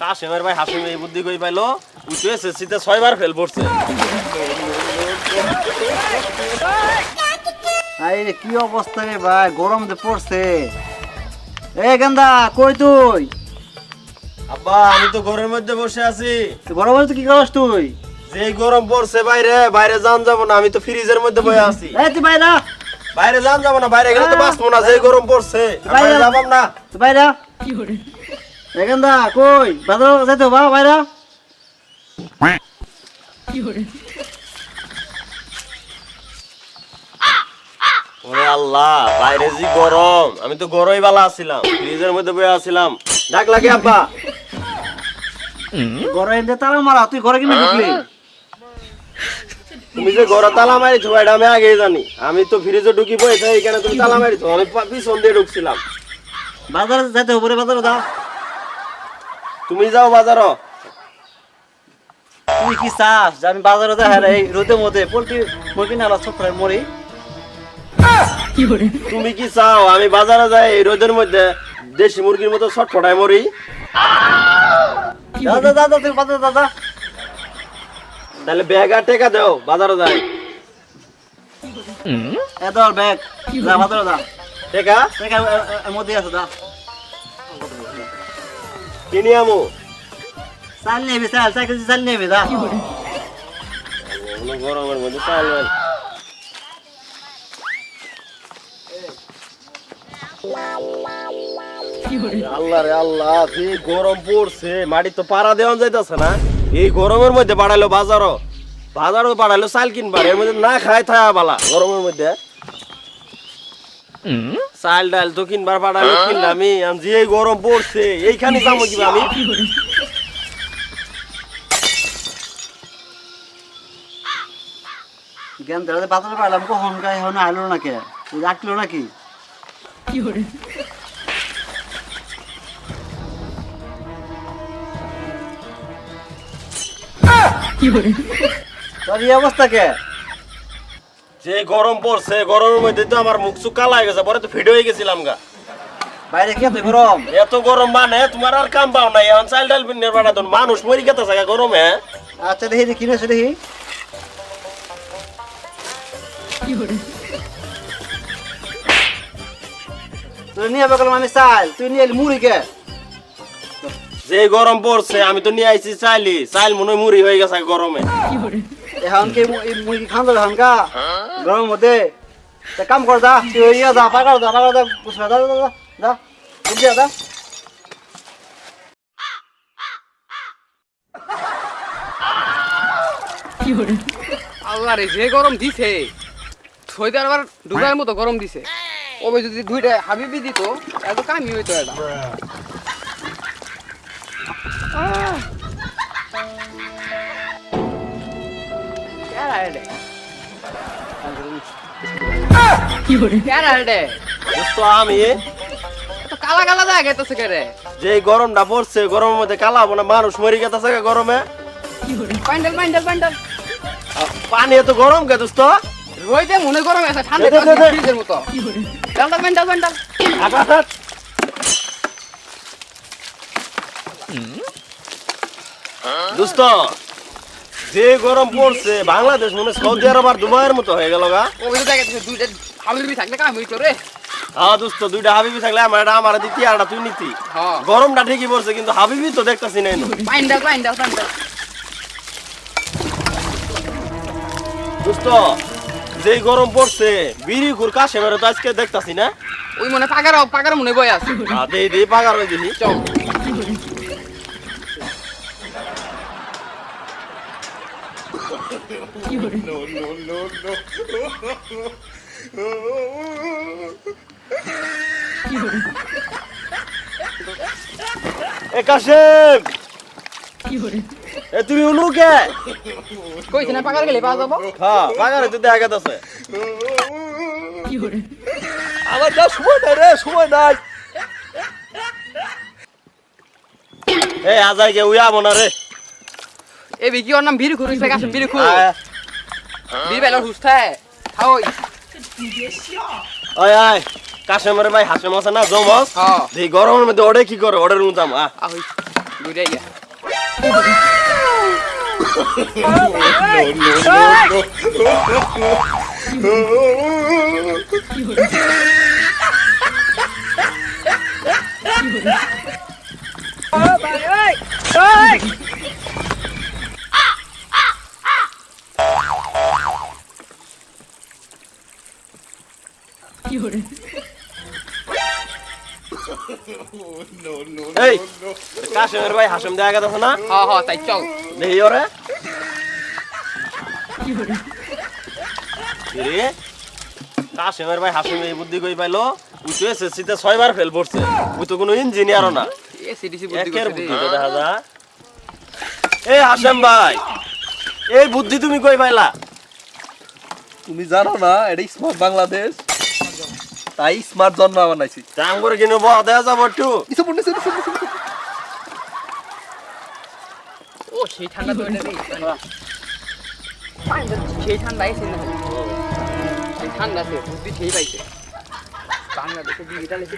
কাশেমের ভাই হাসিম এই বুদ্ধি কই পাইলো? উঠে এসএসসি তে ছয়বার ফেল পড়ছে। আরে কি অবস্থা রে ভাই? গরম যে পড়ছে। এ গেন্দা কই তুই? আব্বা আমি তো ঘরের মধ্যে বসে আছি। তুই গরম হচ্ছে কি করস তুই? যে গরম পড়ছে বাইরে বাইরে যান যাব না আমি তো ফ্রিজের মধ্যে বসে আছি। এই তুই বাইরা বাইরে যান যাব না বাইরে গেলে তো বাঁচবো না যে গরম পড়ছে। বাইরে- যাবাম না। তুই বাইরা এ গেন্দা কই বাজার যাইতে বা বাইরা? ওরে আল্লাহ বাইরে যে গরম। আমি তো গরমই বালা আছিলাম ফ্রিজের মধ্যে বসে আছিলাম। ডাক লাগে আব্বা। গরম এনে তারা মারা তুই ঘরে কিনে ঢুকলি? তুমি যে ঘরে তালা মারিছো এটা আমি আগেই জানি। আমি তো ফ্রিজে ঢুকি বসে এখানে তুমি তালা মারিছো আমি পিছন দিয়ে ঢুকছিলাম। বাজারে যাইতে হবে রে বাজারে যা। তুমি যাও বাজারও তুই কি চাস যে আমি বাজারে যাই? হ্যাঁ এই রোদের মধ্যে পোল্ট্রি মুরগি না আবার ছোট্ট মরি তুমি কি চাও? আমি বাজারে যাই এই রোদের মধ্যে দেশি মুরগির মতো ছটফটায় মরি। দাদা দাদা তুমি বাজারে যা তাহলে ব্যাগ আর টেকা দাও বাজারে যাই। এ ধর ব্যাগ যা বাজারে যা। টেকা এর মধ্যে আছে যা। কিনি আমু। চাল নিয়ে চাল চাল কেজি চাল নিয়ে যা। কোনো গরমের মধ্যে চালবেন আল্লাহ রে আল্লাহ যে গরম পড়ছে মাটি তো পাড়া দেওয়া যাইতেছে না? এই গরমের মধ্যে বাড়াইলো বাজারও। বাজারও বাড়াইলো চাল কিনবার এর মধ্যে না খাই থাকা বালা গরমের মধ্যে। চাল ডাল তো কিনবার পাঠাইলো কিনলামই আমি যে গরম পড়ছে এইখানে যাব কিবা আমি জ্ঞান ধরে বাজারে পাইলাম কখন গায়ে এখন আইলো না কে তুই রাখল নাকি? তোর এই অবস্থা কে? যে গরম পড়ছে গরমের মধ্যে তো আমার মুখ চুক কালা হয়ে গেছে পরে তো ফিট হয়ে গেছিলাম গা। বাইরে কি তুই গরম? এত গরম মানে তোমার আর কাম পাও না এখন চাল ডাল পিনের বাড়া তো মানুষ মরি গেতে থাকা গরমে আচ্ছা দেখি দেখি দেখি। তুই নিয়ে বেগলাম আমি চাল তুই নিয়ে এলি মুড়ি কে? যে গরম পড়ছে আমি তো নিয়ে আইছি চাইলি। চাইল মনে হয় মুড়ি হয়ে গেছে গরমে। এখন কি মু- এই মুরগি খান যাবে এখন কা গরমের মধ্যে। তা কাম কর যা তুই ইয়া যা পাকার যা পাকার যা বুঝবে যা যা যা যা বুঝলি যা আল্লাহ রে যে গরম দিছে আবার ডুবার মতো গরম দিছে। ওবে যদি দুইটা হাবিবি দিত এত কামি হইতো এটা। আহ। হেডে কালা কালা দেখা গেতেছে কে যে গরমটা পড়ছে গরমের মধ্যে কালা হব মানুষ মরি গরমে। প্যান্ডেল প্যান্ডেল প্যান্ডেল পানি এত গরম কে দোস্ত? রইতে মনে গরম আছে ঠান্ডা দে, দে, দে। ফ্রিজের মতো। প্যান্ডেল প্যান্ডেল দোস্ত যে গরম পড়ছে বাংলাদেশ মনে হয় সৌদি আরব আর দুবাইয়ের মতো হয়ে গেল গা। তো দুইটা হাবিবি থাকলে কামি হইতো রে। হ্যাঁ দোস্ত দুইটা হাবিবি থাকলে আমার এটা আমার দিতি আর তুই নিতি। হ্যাঁ। গরমটা ঠিকই পড়ছে কিন্তু হাবিবি তো দেখতেছি না প্যান্ডেল দোস্ত যেই গরম পড়ছে বিড়ি ঘুর কাশে বেরো তো আজকে দেখতাছি না? ওই মনে পাকার পাকার মনে বই আছে। আহ, দেই দেই পাগার হয়ে দেখি চল। এ কাশেম! এ তুমি উনু কে? কইছ না পাকার গেলে পাওয়া যাব? হ্যাঁ পাগারে তো দেখা গেছে। আমার যা সময় নাই রে সময় নাই। এ আজাই কে উয়া মনা রে। এই বিকি ওর নাম বিড়ি খুর হইছে বিড়ি বেলা সুস্থ খাও ওই আয় কাশেমের ভাই হাসেম আছে না জমস হ্যাঁ। এই গরমের মধ্যে ওড়ে কি করে? ওড়ের উঠাম আ। আহই ঘুরে গিয়া এই কাশেমের ভাই হাসেম দেখা গেছে না হ্যাঁ হ্যাঁ তাই চল দেখি ওরে রে কাশেমের ভাই হাসেম এই বুদ্ধি কই পাইলো উই তো ছয়বার ফেল পড়ছে। উই তো কোনো ইঞ্জিনিয়ারও না। বুদ্ধি দেখা এই হাসেম ভাই এই বুদ্ধি তুমি কই পাইলা? তুমি জানো না এটা স্মার্ট বাংলাদেশ। তাই স্মার্ট জন্ম বানাইছি। চাম করে কিনে বহা দেওয়া যাব একটু। কিছু বলতে ও সেই ঠান্ডা তো এটা পানিটা সেই ঠান্ডা এসে না? সেই ঠান্ডা আছে বুদ্ধি সেই পাইছে। বাংলাদেশে ডিজিটাল এসে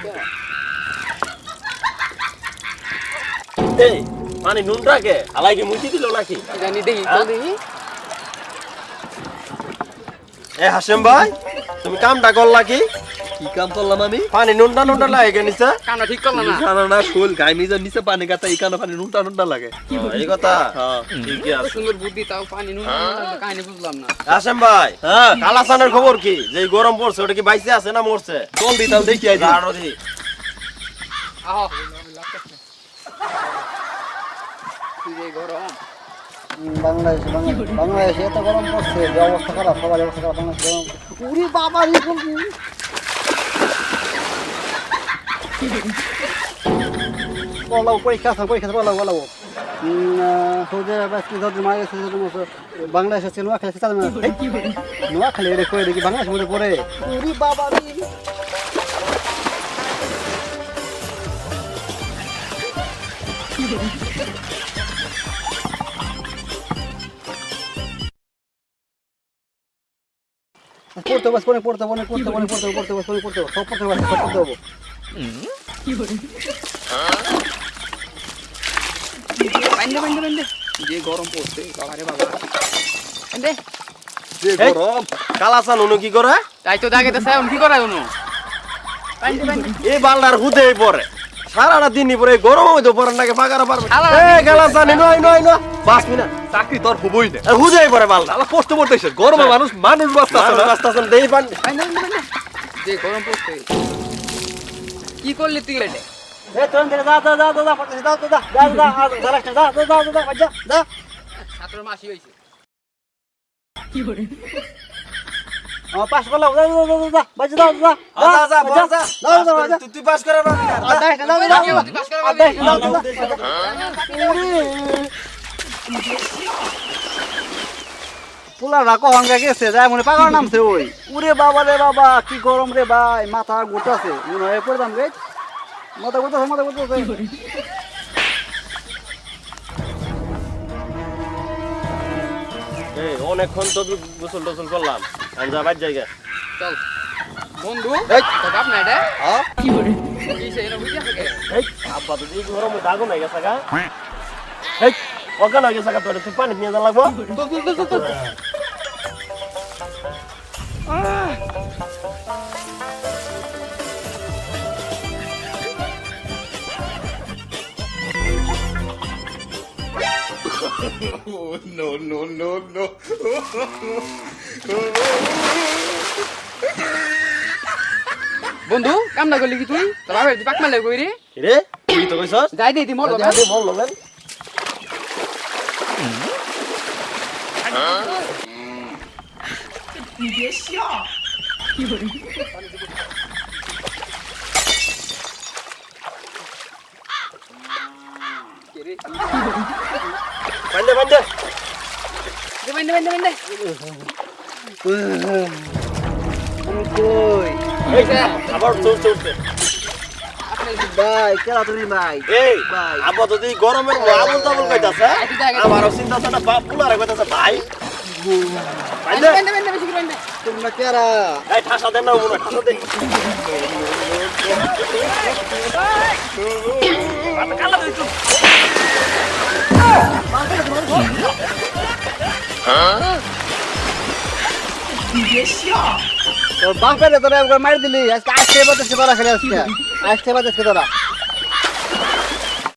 এই মানে নুনটাকে আলাই কি মুচি দিল নাকি? জানি দেখি? দেখি। এ হাসেম ভাই তুমি কামটা করলা কি? কি কাম করলাম আমি? পানি নুনটা নুনটা লাগে নিছে কামটা ঠিক করল তুমি না। জানো না শোল গাই নিজের নিচে পানি গাতা এই কানে পানি নুনটা নুনটা লাগে। এই কথা? হ্যাঁ। ঠিকই আছে। সুন্দর বুদ্ধি তাও পানি নুন কাহিনী বুঝলাম না। হাসেম ভাই হ্যাঁ। কালাসানের খবর কি? যে গরম পড়ছে ওটা কি বাইসে আছে না মরছে? চল দি তাহলে দেখি আইজি জানো দি। আহ তুই যে গরম। বাংলাদেশ বাংলাদেশ এত গরম পড়ছে যে অবস্থা খারাপ সবার অবস্থা খারাপ বাংলাদেশ বাবা বলাও পরীক্ষা আছে পরীক্ষা আছে বলাও বলাও সৌদি আরব কি ধর মারা গেছে বাংলাদেশ আছে নোয়াখালী আছে নোয়াখালী এটা করে দেখি বাংলাদেশের মধ্যে পড়ে উরি বাবা পড়তে বস পড়ে পড়তে পড়তে পড়তে পড়তে পড়তে হবে, সব পড়তে সব পড়তে হবে বান্ধে বান্ধে বান্ধে যে গরম পড়ছে বাবা বাবা যে এই। গরম কালাসান উনি কি করে তাই তো দাগে তো সায়ন কি করায় উনো বান্ধে বান্ধে এই বালদার হুদে পরে সারাটা দিনই পরে গরম হইতে পরে নাকি পাকারা পারবে সারা এই কালাসান ইনো ইনো ইনো পাঁচ মিনিট চাকরি তোর হবই না আর হুদে পরে বালদা আলা কষ্ট করতেছে গরমে মানুষ মানুষ বাঁচতেছে না দেই পান গরম কি করলি তুই রে এ তোর ধরে যা যা যা যা যা পড়তে যা যা যা যা যা আর যা রাখতে যা যা যা যা যা যা ছাত্র মাসি বল যা যা যা যা তুই পাস করে পাস করে আর দেখ না যা পুলা রাখো হঙ্গা গেছে যায় মনে পাগল নামছে ওই। উরে বাবা রে বাবা কি গরম রে ভাই মাথা গোটাছে মনে হয় পড়তাম গে। মাথা গোটাছে মাথা গোটাছে এই অনেকক্ষণ তো গোসল টোসল করলাম। আমি যা বাইর জায়গা চল। বন্ধু এই। তো বাপ না এটা হ্যাঁ কি সে বুঝা থাকে এই। আব্বা তো এই গরমে দাগুন হয়ে গেছে গা এই হয়ে গেছে গা তোর। তুই পানি নিয়ে যা লাগবো। বন্ধু কাম না করলি কি তুই? তো বাবা পাক মারলে কই রে রে? তুই তো কইছস? যাই দে দি মরলো না দে বল লগেন কে রে? দে বান্ধে বান্ধে বান্ধে আমি কই এই আবার চোর আপনি ভাই কেলা তুমি ভাই এই তো এই গরমের আবল তাবল কইতাছে আমারও চিন্তা আছে না বাপ পুলারে কইতাছে ভাই বান্ধে বান্দে বান্ধে বান্ধে বেশি করে বান্ধে তোমরা কেরা এই ঠাসা দেন না উমরা ঠাসা দে কালা দিছ তোর তোরা একবার মারি দিলি। আজকে আসতে বাতাসকে তোরা খেলে আজকে। আসতে বাতাসকে তোরা।